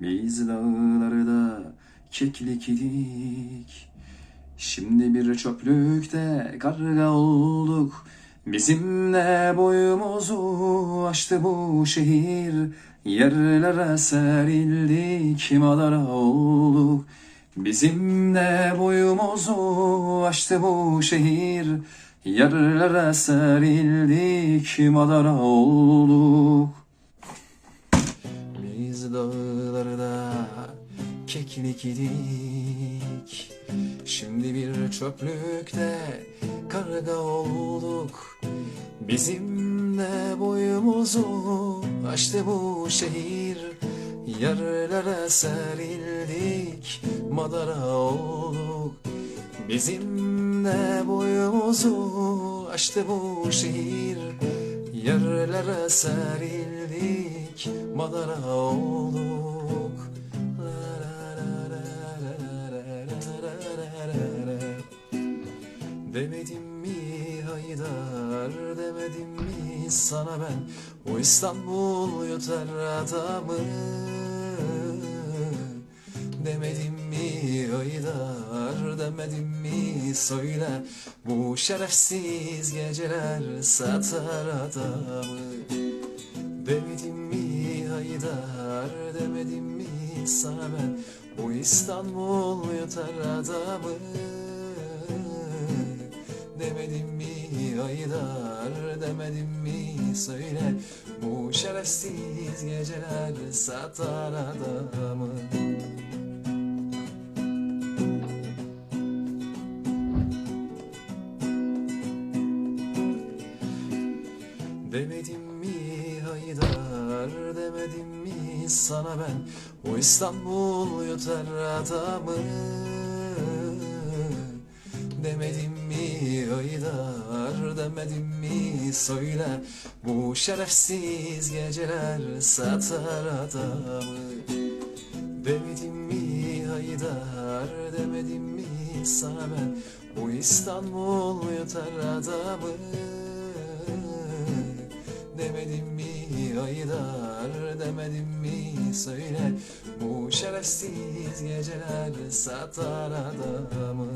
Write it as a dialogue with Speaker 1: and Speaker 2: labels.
Speaker 1: Biz dağlarda keklik idik Şimdi bir çöplükte karga olduk. Bizimle boyumuzu aştı bu şehir. Yerlere serildik madara olduk. Bizimle boyumuzu aştı bu şehir. Yerlere serildik madara olduk dağlarda keklik idik Şimdi bir çöplükte karga olduk. Bizimle boyumuzu aştı bu şehir. Yerlere serildik madara olduk. Bizimle boyumuzu aştı bu şehir Yerlere serildik, madara olduk. Demedim mi Haydar, demedim mi sana ben? O İstanbul yutar adamı. Demedim mi Haydar? Demedim mi? Söyle Bu şerefsiz geceler satar adamı. Demedim mi Haydar demedim mi sana ben? Bu İstanbul yutar adamı. Demedim mi Haydar demedim mi söyle? Bu şerefsiz geceler satar adamı Demedim mi Haydar demedim mi sana ben? O İstanbul yutar adamı. Demedim mi Haydar demedim mi söyle? Bu şerefsiz geceler satar adamı. Demedim mi Haydar demedim mi sana ben? Bu İstanbul yutar adamı Demedim mi Haydar demedim mi söyle. Bu şerefsiz geceler satar adamı